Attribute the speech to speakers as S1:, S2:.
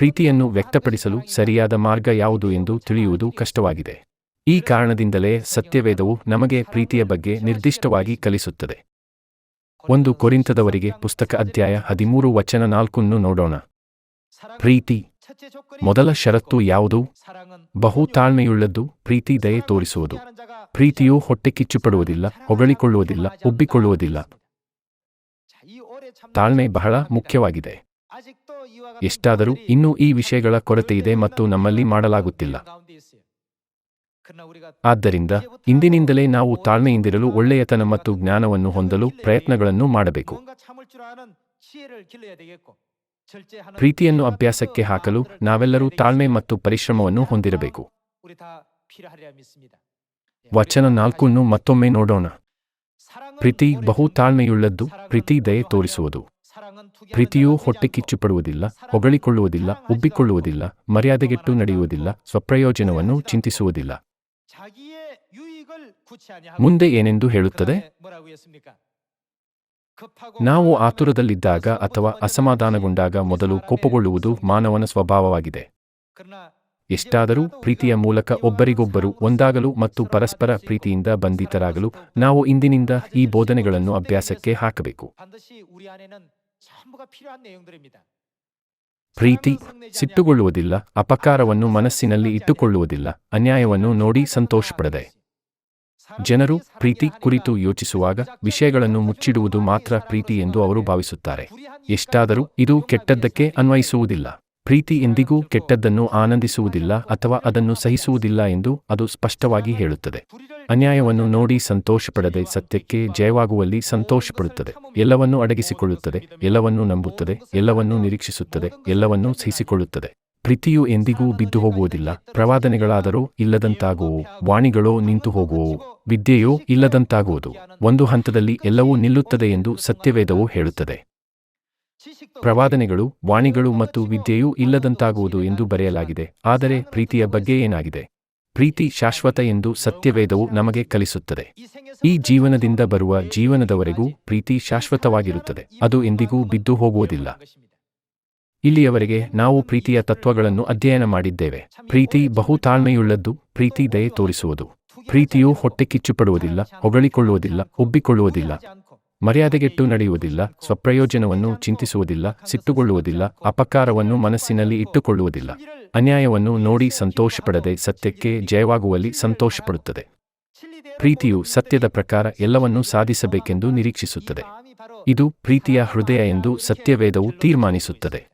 S1: ಪ್ರೀತಿಯನ್ನು ವ್ಯಕ್ತಪಡಿಸಲು ಸರಿಯಾದ ಮಾರ್ಗ ಯಾವುದು ಎಂದು ತಿಳಿಯುವುದು ಕಷ್ಟವಾಗಿದೆ. ಈ ಕಾರಣದಿಂದಲೇ ಸತ್ಯವೇದವು ನಮಗೆ ಪ್ರೀತಿಯ ಬಗ್ಗೆ ನಿರ್ದಿಷ್ಟವಾಗಿ ಕಲಿಸುತ್ತದೆ. ಒಂದು ಕೊರಿಂತದವರಿಗೆ ಪುಸ್ತಕ ಅಧ್ಯಾಯ ಹದಿಮೂರು ವಚನ ನಾಲ್ಕನ್ನು ನೋಡೋಣ. ಪ್ರೀತಿ, ಮೊದಲ ಷರತ್ತು ಯಾವುದು? ಬಹು ತಾಳ್ಮೆಯುಳ್ಳದ್ದು, ಪ್ರೀತಿ ದಯೆ ತೋರಿಸುವುದು. ಪ್ರೀತಿಯು ಹೊಟ್ಟೆ ಕಿಚ್ಚುಪಡುವುದಿಲ್ಲ, ಹೊಗಳಿಕೊಳ್ಳುವುದಿಲ್ಲ, ಉಬ್ಬಿಕೊಳ್ಳುವುದಿಲ್ಲ. ತಾಳ್ಮೆ ಬಹಳ ಮುಖ್ಯವಾಗಿದೆ. ಎಷ್ಟಾದರೂ ಇನ್ನೂ ಈ ವಿಷಯಗಳ ಕೊರತೆಯಿದೆ ಮತ್ತು ನಮ್ಮಲ್ಲಿ ಮಾಡಲಾಗುತ್ತಿಲ್ಲ. ಆದ್ದರಿಂದ ಇಂದಿನಿಂದಲೇ ನಾವು ತಾಳ್ಮೆಯಿಂದಿರಲು ಒಳ್ಳೆಯತನ ಮತ್ತು ಜ್ಞಾನವನ್ನು ಹೊಂದಲು ಪ್ರಯತ್ನಗಳನ್ನು ಮಾಡಬೇಕು. ಪ್ರೀತಿಯನ್ನು ಅಭ್ಯಾಸಕ್ಕೆ ಹಾಕಲು ನಾವೆಲ್ಲರೂ ತಾಳ್ಮೆ ಮತ್ತು ಪರಿಶ್ರಮವನ್ನು ಹೊಂದಿರಬೇಕು. ವಚನ ನಾಲ್ಕನ್ನು ಮತ್ತೊಮ್ಮೆ ನೋಡೋಣ. ಪ್ರೀತಿ ಬಹು ತಾಳ್ಮೆಯುಳ್ಳದ್ದು, ಪ್ರೀತಿ ದಯೆ ತೋರಿಸುವುದು. ಪ್ರೀತಿಯು ಹೊಟ್ಟೆ ಕಿಚ್ಚುಪಡುವುದಿಲ್ಲ, ಹೊಗಳಿಕೊಳ್ಳುವುದಿಲ್ಲ, ಉಬ್ಬಿಕೊಳ್ಳುವುದಿಲ್ಲ, ಮರ್ಯಾದೆಗೆಟ್ಟು ನಡೆಯುವುದಿಲ್ಲ, ಸ್ವಪ್ರಯೋಜನವನ್ನು ಚಿಂತಿಸುವುದಿಲ್ಲ. ಮುಂದೆ ಏನೆಂದು ಹೇಳುತ್ತದೆ? ನಾವು ಆತುರದಲ್ಲಿದ್ದಾಗ ಅಥವಾ ಅಸಮಾಧಾನಗೊಂಡಾಗ ಮೊದಲು ಕೋಪಗೊಳ್ಳುವುದು ಮಾನವನ ಸ್ವಭಾವವಾಗಿದೆ. ಎಷ್ಟಾದರೂ ಪ್ರೀತಿಯ ಮೂಲಕ ಒಬ್ಬರಿಗೊಬ್ಬರು ಒಂದಾಗಲು ಮತ್ತು ಪರಸ್ಪರ ಪ್ರೀತಿಯಿಂದ ಬಂಧಿತರಾಗಲು ನಾವು ಇಂದಿನಿಂದ ಈ ಬೋಧನೆಗಳನ್ನು ಅಭ್ಯಾಸಕ್ಕೆ ಹಾಕಬೇಕು. ಪ್ರೀತಿ ಸಿಟ್ಟುಗೊಳ್ಳುವುದಿಲ್ಲ ಅಪಕಾರವನ್ನು ಮನಸ್ಸಿನಲ್ಲಿ ಇಟ್ಟುಕೊಳ್ಳುವುದಿಲ್ಲ ಅನ್ಯಾಯವನ್ನು ನೋಡಿ ಸಂತೋಷಪಡದೆ. ಜನರು ಪ್ರೀತಿ ಕುರಿತು ಯೋಚಿಸುವಾಗ ವಿಷಯಗಳನ್ನು ಮುಚ್ಚಿಡುವುದು ಮಾತ್ರ ಪ್ರೀತಿ ಎಂದು ಅವರು ಭಾವಿಸುತ್ತಾರೆ. ಎಷ್ಟಾದರೂ ಇದು ಕೆಟ್ಟದ್ದಕ್ಕೆ ಅನ್ವಯಿಸುವುದಿಲ್ಲ. ಪ್ರೀತಿ ಎಂದಿಗೂ ಕೆಟ್ಟದ್ದನ್ನು ಆನಂದಿಸುವುದಿಲ್ಲ ಅಥವಾ ಅದನ್ನು ಸಹಿಸುವುದಿಲ್ಲ ಎಂದು ಅದು ಸ್ಪಷ್ಟವಾಗಿ ಹೇಳುತ್ತದೆ. ಅನ್ಯಾಯವನ್ನು ನೋಡಿ ಸಂತೋಷಪಡದೆ ಸತ್ಯಕ್ಕೆ ಜಯವಾಗುವಲ್ಲಿ ಸಂತೋಷಪಡುತ್ತದೆ. ಎಲ್ಲವನ್ನೂ ಅಡಗಿಸಿಕೊಳ್ಳುತ್ತದೆ, ಎಲ್ಲವನ್ನೂ ನಂಬುತ್ತದೆ, ಎಲ್ಲವನ್ನೂ ನಿರೀಕ್ಷಿಸುತ್ತದೆ, ಎಲ್ಲವನ್ನೂ ಸಹಿಸಿಕೊಳ್ಳುತ್ತದೆ. ಪ್ರೀತಿಯು ಎಂದಿಗೂ ಬಿದ್ದು ಹೋಗುವುದಿಲ್ಲ ಪ್ರವಾದನೆಗಳಾದರೂ ಇಲ್ಲದಂತಾಗುವು ವಾಣಿಗಳೋ ನಿಂತು ಹೋಗುವವು ವಿದ್ಯೆಯೋ ಇಲ್ಲದಂತಾಗುವುದು. ಒಂದು ಹಂತದಲ್ಲಿ ಎಲ್ಲವೂ ನಿಲ್ಲುತ್ತದೆ ಎಂದು ಸತ್ಯವೇದವು ಹೇಳುತ್ತದೆ. ಪ್ರವಾದನೆಗಳು ವಾಣಿಗಳು ಮತ್ತು ವಿದ್ಯೆಯೂ ಇಲ್ಲದಂತಾಗುವುದು ಎಂದು ಬರೆಯಲಾಗಿದೆ. ಆದರೆ ಪ್ರೀತಿಯ ಬಗ್ಗೆ ಏನಾಗಿದೆ? ಪ್ರೀತಿ ಶಾಶ್ವತ ಎಂದು ಸತ್ಯವೇದವು ನಮಗೆ ಕಲಿಸುತ್ತದೆ. ಈ ಜೀವನದಿಂದ ಬರುವ ಜೀವನದವರೆಗೂ ಪ್ರೀತಿ ಶಾಶ್ವತವಾಗಿರುತ್ತದೆ. ಅದು ಎಂದಿಗೂ ಬಿದ್ದು ಹೋಗುವುದಿಲ್ಲ. ಇಲ್ಲಿಯವರೆಗೆ ನಾವು ಪ್ರೀತಿಯ ತತ್ವಗಳನ್ನು ಅಧ್ಯಯನ ಮಾಡಿದ್ದೇವೆ. ಪ್ರೀತಿ ಬಹು ತಾಳ್ಮೆಯುಳ್ಳದ್ದು ಪ್ರೀತಿ ದಯೆ ತೋರಿಸುವುದು. ಪ್ರೀತಿಯು ಹೊಟ್ಟೆ ಕಿಚ್ಚುಪಡುವುದಿಲ್ಲ ಹೊಗಳಿಕೊಳ್ಳುವುದಿಲ್ಲ ಉಬ್ಬಿಕೊಳ್ಳುವುದಿಲ್ಲ. ಮರ್ಯಾದೆಗೆಟ್ಟು ನಡೆಯುವುದಿಲ್ಲ, ಸ್ವಪ್ರಯೋಜನವನ್ನು ಚಿಂತಿಸುವುದಿಲ್ಲ, ಸಿಟ್ಟುಗೊಳ್ಳುವುದಿಲ್ಲ, ಅಪಕಾರವನ್ನು ಮನಸ್ಸಿನಲ್ಲಿ ಇಟ್ಟುಕೊಳ್ಳುವುದಿಲ್ಲ. ಅನ್ಯಾಯವನ್ನು ನೋಡಿ ಸಂತೋಷಪಡದೆ ಸತ್ಯಕ್ಕೆ ಜಯವಾಗುವಲ್ಲಿ ಸಂತೋಷಪಡುತ್ತದೆ. ಪ್ರೀತಿಯು ಸತ್ಯದ ಪ್ರಕಾರ ಎಲ್ಲವನ್ನೂ ಸಾಧಿಸಬೇಕೆಂದು ನಿರೀಕ್ಷಿಸುತ್ತದೆ. ಇದು ಪ್ರೀತಿಯ ಹೃದಯ ಎಂದು ಸತ್ಯವೇದವು ತೀರ್ಮಾನಿಸುತ್ತದೆ.